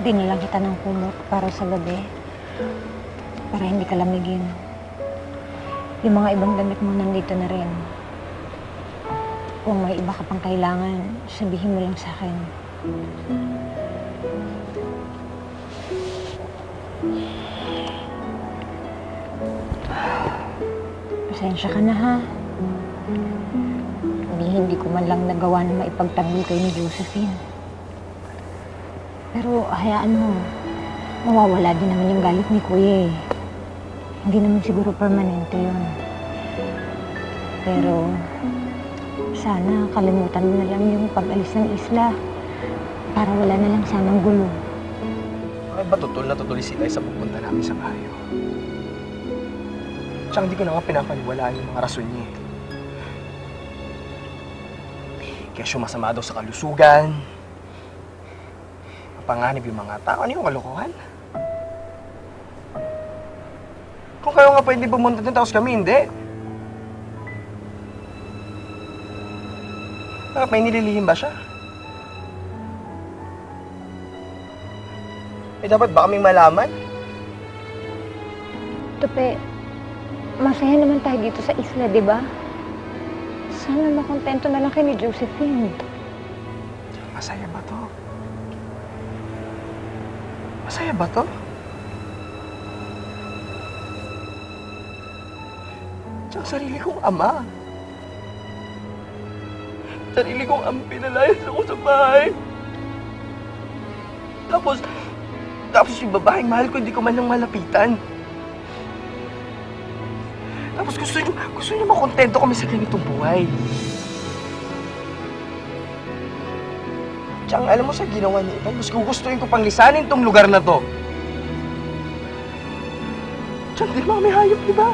Dinilang kita ng kumot para sa gabi. Para hindi ka lamigin. Yung mga ibang damit mo nandito na rin. Kung may iba ka pang kailangan, sabihin mo lang sa akin. Pasensya ka na ha. Hindi, hindi ko man lang nagawa na maipagtanggol kayo ni Josephine. Pero hayaan mo, mawawala din naman yung galit ni Kuya eh. Hindi naman siguro permanente yun. Pero sana kalimutan mo na lang yung pag-alis ng isla para wala na lang sanang gulo. Bakit ba tutol na tutuloy sila sa pupunta namin sa bayo? Tsaka hindi ko na nga pinapaniwalaan yung mga rason niya eh. Kaya masama daw sa kalusugan. Mapanganib yung mga tao. Ano yung kalokohan? Kung kayo nga pwede pumunta din, tapos kami hindi. Bakit may nililihim ba siya? Eh, dapat ba kaming malaman? Tupe, masaya naman tayo dito sa isla, di ba? Sana makontento na lang kayo ni Josephine. Masaya ba to? Masaya ba to? Tsaka sarili kong ama. Sarili kong ama pinalayas ako sa bahay. Tapos, tapos yung babaeng mahal ko, hindi ko man lang malapitan. Tapos gusto niyo, gusto niyo makontento kami sa ganitong buhay. Tsaka alam mo sa ginawa ni Ivan, mas gugustuhin ko pang lisanin tong lugar na to. Tsaka di ba kami hayop, di ba?